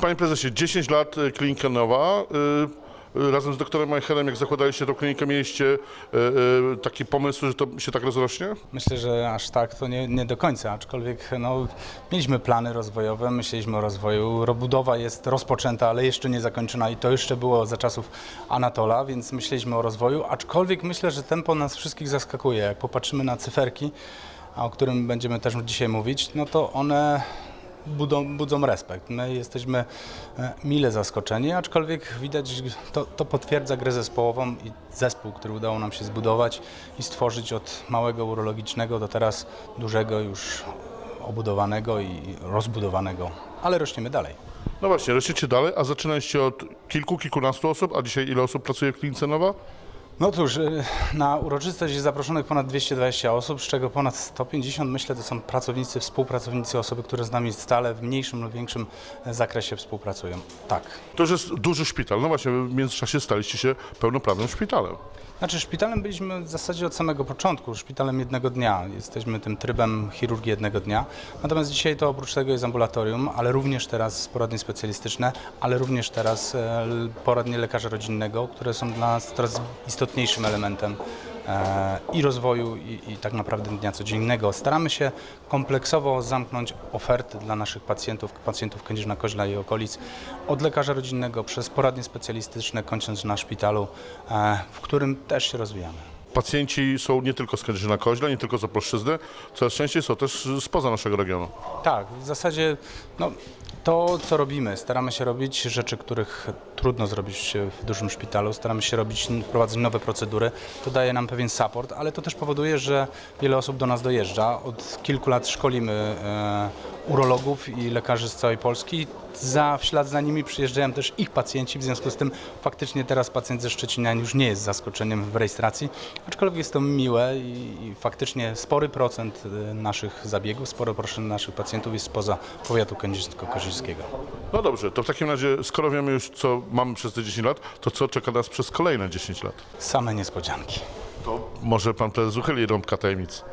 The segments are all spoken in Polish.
Panie prezesie, 10 lat y, klinika nowa. y, y, Razem z doktorem Majcherem, jak zakładaliście tą klinikę, mieliście taki pomysł, że to się tak rozrośnie? Myślę, że aż tak to nie, nie do końca, aczkolwiek no, mieliśmy plany rozwojowe, myśleliśmy o rozwoju. Budowa jest rozpoczęta, ale jeszcze nie zakończona i to jeszcze było za czasów Anatola, więc myśleliśmy o rozwoju, aczkolwiek myślę, że tempo nas wszystkich zaskakuje. Jak popatrzymy na cyferki, o którym będziemy też dzisiaj mówić, no to one budzą, budzą respekt. My jesteśmy e, mile zaskoczeni, aczkolwiek widać, to, to potwierdza grę zespołową i zespół, który udało nam się zbudować i stworzyć od małego urologicznego do teraz dużego już obudowanego i rozbudowanego, ale rośniemy dalej. No właśnie, rośniecie dalej, a zaczynaliście od kilku, kilkunastu osób, a dzisiaj ile osób pracuje w klinice nowa? No cóż, y, na uroczystość jest zaproszonych ponad 220 osób, z czego ponad 150 myślę to są pracownicy, współpracownicy, osoby, które z nami stale w mniejszym lub większym e, zakresie współpracują. Tak. To już jest duży szpital. No właśnie, w międzyczasie staliście się pełnoprawnym szpitalem. Znaczy szpitalem byliśmy w zasadzie od samego początku, szpitalem jednego dnia. Jesteśmy tym trybem chirurgii jednego dnia. Natomiast dzisiaj to oprócz tego jest ambulatorium, ale również teraz poradnie specjalistyczne, ale również teraz e, poradnie lekarza rodzinnego, które są dla nas coraz istotniejszym elementem e, i rozwoju, i, i tak naprawdę dnia codziennego. Staramy się kompleksowo zamknąć oferty dla naszych pacjentów, pacjentów Kędzierzyna-Koźla i okolic, od lekarza rodzinnego przez poradnie specjalistyczne, kończąc na szpitalu, e, w którym też się rozwijamy. Pacjenci są nie tylko z Kędzierzyna Koźla, nie tylko z Opolszczyzny, coraz częściej są też spoza naszego regionu. Tak, w zasadzie no, to, co robimy, staramy się robić rzeczy, których trudno zrobić w dużym szpitalu, staramy się robić, wprowadzać nowe procedury, to daje nam pewien support, ale to też powoduje, że wiele osób do nas dojeżdża. Od kilku lat szkolimy e, urologów i lekarzy z całej Polski. Za, w ślad za nimi przyjeżdżają też ich pacjenci, w związku z tym faktycznie teraz pacjent ze Szczecina już nie jest zaskoczeniem w rejestracji, aczkolwiek jest to miłe i, i faktycznie spory procent e, naszych zabiegów, spory procent naszych pacjentów jest spoza powiatu kędzierzyńsko-kozińskiego. No dobrze, to w takim razie, skoro wiemy już, co mamy przez te 10 lat, to co czeka nas przez kolejne 10 lat? Same niespodzianki. To może pan prezes uchyli rąbka tajemnic.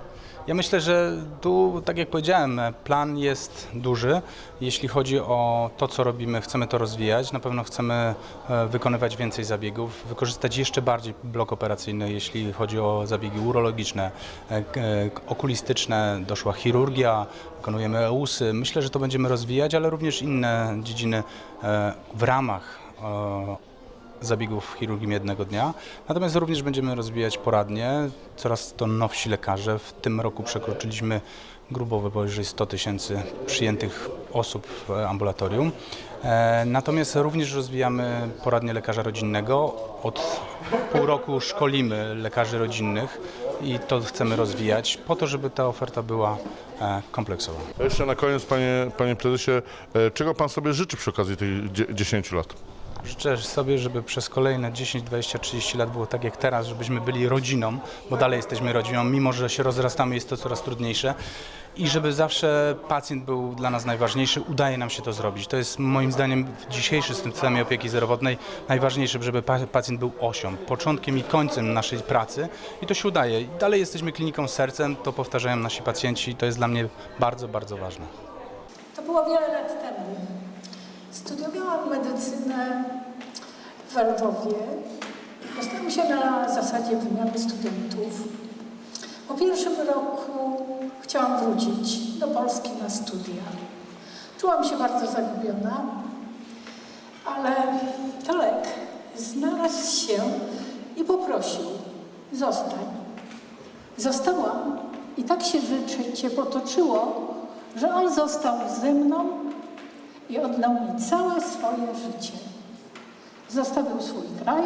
Ja myślę, że tu, tak jak powiedziałem, plan jest duży. Jeśli chodzi o to, co robimy, chcemy to rozwijać. Na pewno chcemy e, wykonywać więcej zabiegów, wykorzystać jeszcze bardziej blok operacyjny, jeśli chodzi o zabiegi urologiczne, e, e, okulistyczne, doszła chirurgia, wykonujemy EUSy. Myślę, że to będziemy rozwijać, ale również inne dziedziny w ramach zabiegów chirurgii jednego dnia. Natomiast również będziemy rozwijać poradnie, coraz to nowsi lekarze. W tym roku przekroczyliśmy grubo powyżej 100 tysięcy przyjętych osób w ambulatorium. E, Natomiast również rozwijamy poradnię lekarza rodzinnego. Od pół roku szkolimy lekarzy rodzinnych i to chcemy rozwijać po to, żeby ta oferta była e, kompleksowa. Jeszcze na koniec, panie, panie prezesie, e, czego pan sobie życzy przy okazji tych dzie- 10 lat? Życzę sobie, żeby przez kolejne 10, 20, 30 lat było tak jak teraz, żebyśmy byli rodziną, bo dalej jesteśmy rodziną, mimo że się rozrastamy, jest to coraz trudniejsze. I żeby zawsze pacjent był dla nas najważniejszy, udaje nam się to zrobić. To jest moim zdaniem w dzisiejszym systemie opieki zdrowotnej najważniejsze, żeby pa- pacjent był osią, początkiem i końcem naszej pracy i to się udaje. Dalej jesteśmy kliniką sercem, to powtarzają nasi pacjenci i to jest dla mnie bardzo, bardzo ważne. To było wiele lat temu. Studiowałam medycynę w Lwowie. Dostałam się na zasadzie wymiany studentów. Po pierwszym roku chciałam wrócić do Polski na studia. Czułam się bardzo zagubiona, ale Tolek znalazł się i poprosił, zostań. Zostałam i tak się życie potoczyło, że on został ze mną i oddał mi całe swoje życie. Zostawił swój kraj,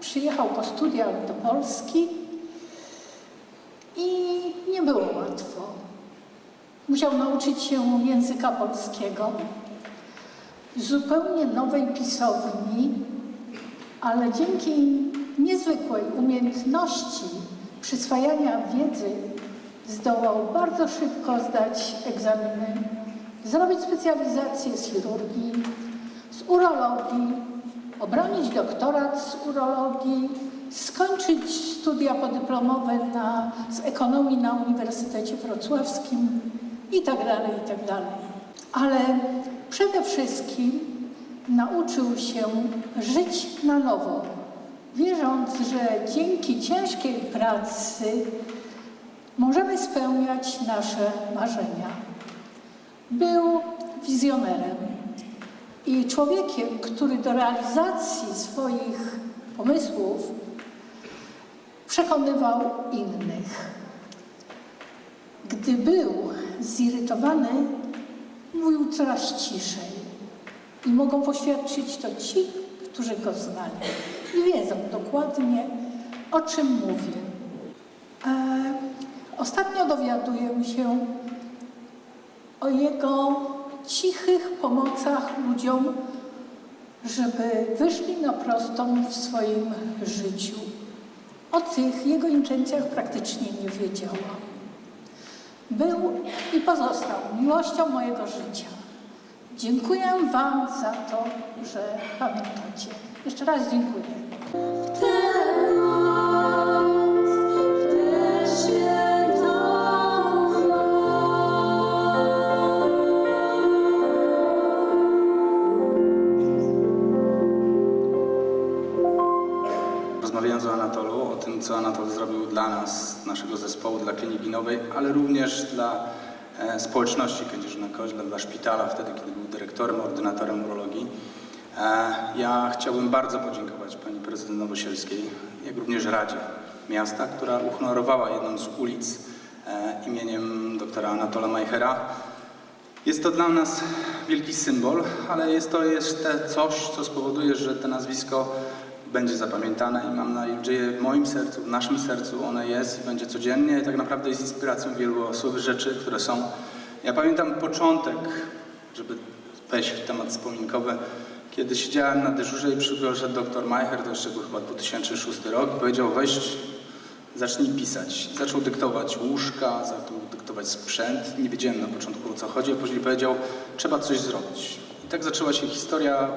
przyjechał po studiach do Polski i nie było łatwo. Musiał nauczyć się języka polskiego, zupełnie nowej pisowni, ale dzięki niezwykłej umiejętności przyswajania wiedzy zdołał bardzo szybko zdać egzaminy, zrobić specjalizację z chirurgii, z urologii, obronić doktorat z urologii, skończyć studia podyplomowe na, z ekonomii na Uniwersytecie Wrocławskim i tak dalej, i tak. Ale przede wszystkim nauczył się żyć na nowo, wierząc, że dzięki ciężkiej pracy możemy spełniać nasze marzenia. Był wizjonerem i człowiekiem, który do realizacji swoich pomysłów przekonywał innych. Gdy był zirytowany, mówił coraz ciszej. I mogą poświadczyć to ci, którzy go znali i wiedzą dokładnie, o czym mówię. E, ostatnio dowiaduję się o jego cichych pomocach ludziom, żeby wyszli na prostą w swoim życiu. O tych jego intencjach praktycznie nie wiedziałam. Był i pozostał miłością mojego życia. Dziękuję Wam za to, że pamiętacie. Jeszcze raz dziękuję. Dla nas, naszego zespołu, dla Kliniki Nowej, ale również dla e, społeczności Kędzierzyna-Koźla, dla szpitala, wtedy, kiedy był dyrektorem, ordynatorem urologii. E, ja chciałbym bardzo podziękować pani prezydent Nowosielskiej, jak również Radzie Miasta, która uhonorowała jedną z ulic e, imieniem doktora Anatola Majchera. Jest to dla nas wielki symbol, ale jest to jeszcze coś, co spowoduje, że to nazwisko będzie zapamiętane i mam nadzieję w moim sercu, w naszym sercu ono jest i będzie codziennie i tak naprawdę jest inspiracją wielu osób, rzeczy, które są. Ja pamiętam początek, żeby wejść w temat wspominkowy, kiedy siedziałem na dyżurze i przyszedł doktor Majcher, to jeszcze był chyba 2006 rok powiedział weź zacznij pisać. Zaczął dyktować łóżka, zaczął dyktować sprzęt. Nie wiedziałem na początku o co chodzi, a później powiedział, trzeba coś zrobić. I tak zaczęła się historia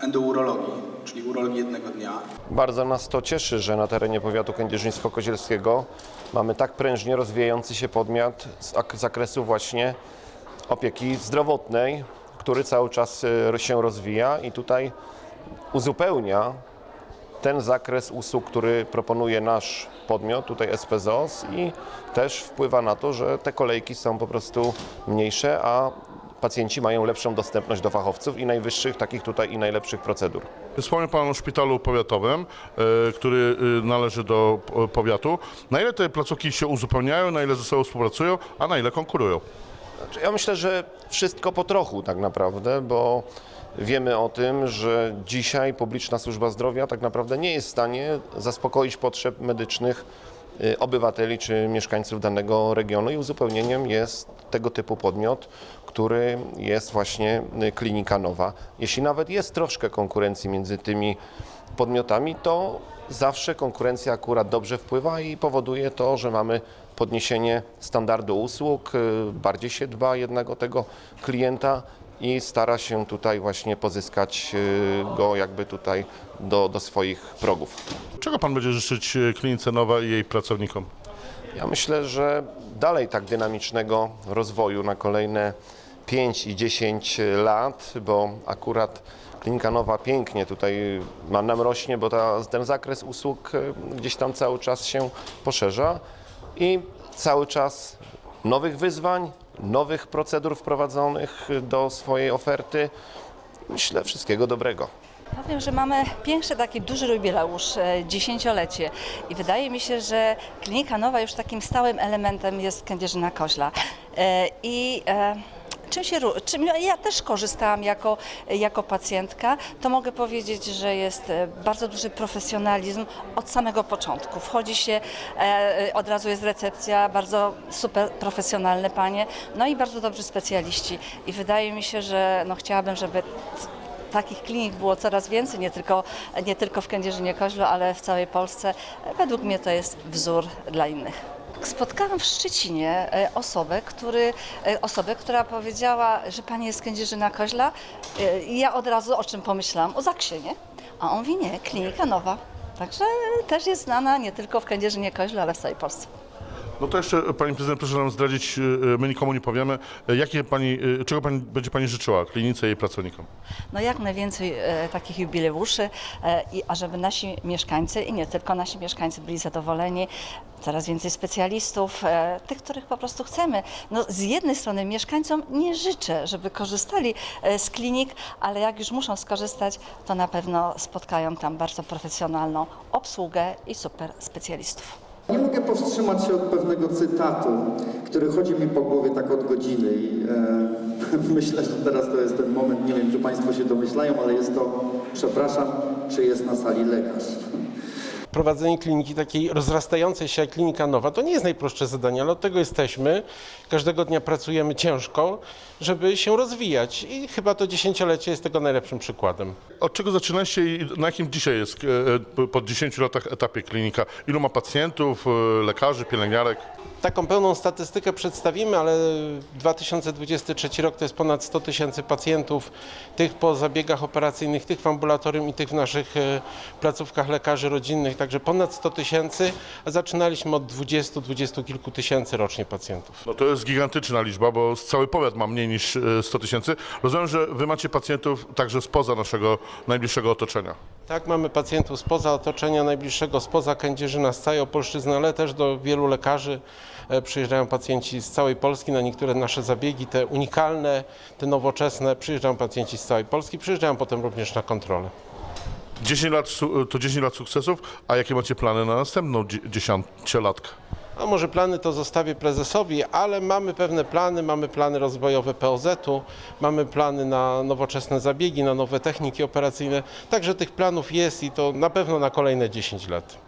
endourologii, czyli urologii jednego dnia. Bardzo nas to cieszy, że na terenie powiatu kędzierzyńsko-kozielskiego mamy tak prężnie rozwijający się podmiot z ak- zakresu właśnie opieki zdrowotnej, który cały czas y, się rozwija i tutaj uzupełnia ten zakres usług, który proponuje nasz podmiot, tutaj SPZOS i też wpływa na to, że te kolejki są po prostu mniejsze, a pacjenci mają lepszą dostępność do fachowców i najwyższych takich tutaj i najlepszych procedur. Wspomniał Pan o szpitalu powiatowym, e, który e, należy do e, powiatu. Na ile te placówki się uzupełniają, na ile ze sobą współpracują, a na ile konkurują? Znaczy, Ja myślę, że wszystko po trochu tak naprawdę, bo wiemy o tym, że dzisiaj publiczna służba zdrowia tak naprawdę nie jest w stanie zaspokoić potrzeb medycznych obywateli czy mieszkańców danego regionu i uzupełnieniem jest tego typu podmiot, który jest właśnie y, klinika nowa. Jeśli nawet jest troszkę konkurencji między tymi podmiotami, to zawsze konkurencja akurat dobrze wpływa i powoduje to, że mamy podniesienie standardu usług, y, bardziej się dba jednak o tego klienta i stara się tutaj właśnie pozyskać y, go jakby tutaj do, do swoich progów. Czego Pan będzie życzyć klinice Nowa i jej pracownikom? Ja myślę, że dalej tak dynamicznego rozwoju na kolejne 5 i 10 lat, bo akurat Klinika Nowa pięknie tutaj nam rośnie, bo ta, ten zakres usług e, gdzieś tam cały czas się poszerza i cały czas nowych wyzwań, nowych procedur wprowadzonych do swojej oferty. Myślę wszystkiego dobrego. Powiem, że mamy pierwszy taki duży jubileusz, e, dziesięciolecie i wydaje mi się, że Klinika Nowa już takim stałym elementem jest Kędzierzyna Koźla. E, I czym się, czym ja też korzystałam jako, jako pacjentka, to mogę powiedzieć, że jest e, bardzo duży profesjonalizm od samego początku. Wchodzi się, e, od razu jest recepcja, bardzo super profesjonalne panie, no i bardzo dobrzy specjaliści. I wydaje mi się, że no, chciałabym, żeby takich klinik było coraz więcej, nie tylko, nie tylko w Kędzierzynie Koźlu, ale w całej Polsce. Według mnie to jest wzór dla innych. Spotkałam w Szczecinie e, osobę, który, e, osobę, która powiedziała, że pani jest Kędzierzyna Koźla. E, I ja od razu o czym pomyślałam? O Zaksie, nie? A on mówi nie, klinika nowa. Także też jest znana nie tylko w Kędzierzynie Koźlu, ale w całej Polsce. No to jeszcze Pani Prezydent, proszę nam zdradzić, e, my nikomu nie powiemy, e, jakie pani, czego Pani będzie Pani życzyła klinice i jej pracownikom? No jak najwięcej e, takich jubileuszy, e, i, a żeby nasi mieszkańcy i nie tylko nasi mieszkańcy byli zadowoleni, coraz więcej specjalistów, e, tych, których po prostu chcemy. No, z jednej strony mieszkańcom nie życzę, żeby korzystali e, z klinik, ale jak już muszą skorzystać, to na pewno spotkają tam bardzo profesjonalną obsługę i super specjalistów. Nie mogę powstrzymać się od pewnego cytatu, który chodzi mi po głowie tak od godziny i e, myślę, że teraz to jest ten moment, nie wiem czy Państwo się domyślają, ale jest to, przepraszam, czy jest na sali lekarz. Prowadzenie kliniki takiej rozrastającej się jak klinika nowa to nie jest najprostsze zadanie, ale od tego jesteśmy. Każdego dnia pracujemy ciężko, żeby się rozwijać i chyba to dziesięciolecie jest tego najlepszym przykładem. Od czego zaczynaliście i na jakim dzisiaj jest e, e, po 10 latach etapie klinika? Ilu ma pacjentów, e, lekarzy, pielęgniarek? Taką pełną statystykę przedstawimy, ale 2023 rok to jest ponad 100 tysięcy pacjentów, tych po zabiegach operacyjnych, tych w ambulatorium i tych w naszych e, placówkach lekarzy rodzinnych, także ponad 100 tysięcy, a zaczynaliśmy od 20-20 kilku tysięcy rocznie pacjentów. No to jest gigantyczna liczba, bo cały powiat ma mniej niż e, 100 tysięcy. Rozumiem, że Wy macie pacjentów także spoza naszego najbliższego otoczenia. Tak, mamy pacjentów spoza otoczenia najbliższego, spoza Kędzierzyna, z całej Opolszczyzny, ale też do wielu lekarzy e, przyjeżdżają pacjenci z całej Polski na niektóre nasze zabiegi, te unikalne, te nowoczesne, przyjeżdżają pacjenci z całej Polski, przyjeżdżają potem również na kontrolę. 10 lat, to 10 lat sukcesów, a jakie macie plany na następną dzie- dziesięciolatkę? A może plany to zostawię prezesowi, ale mamy pewne plany, mamy plany rozwojowe POZ-u, mamy plany na nowoczesne zabiegi, na nowe techniki operacyjne, także tych planów jest i to na pewno na kolejne 10 lat.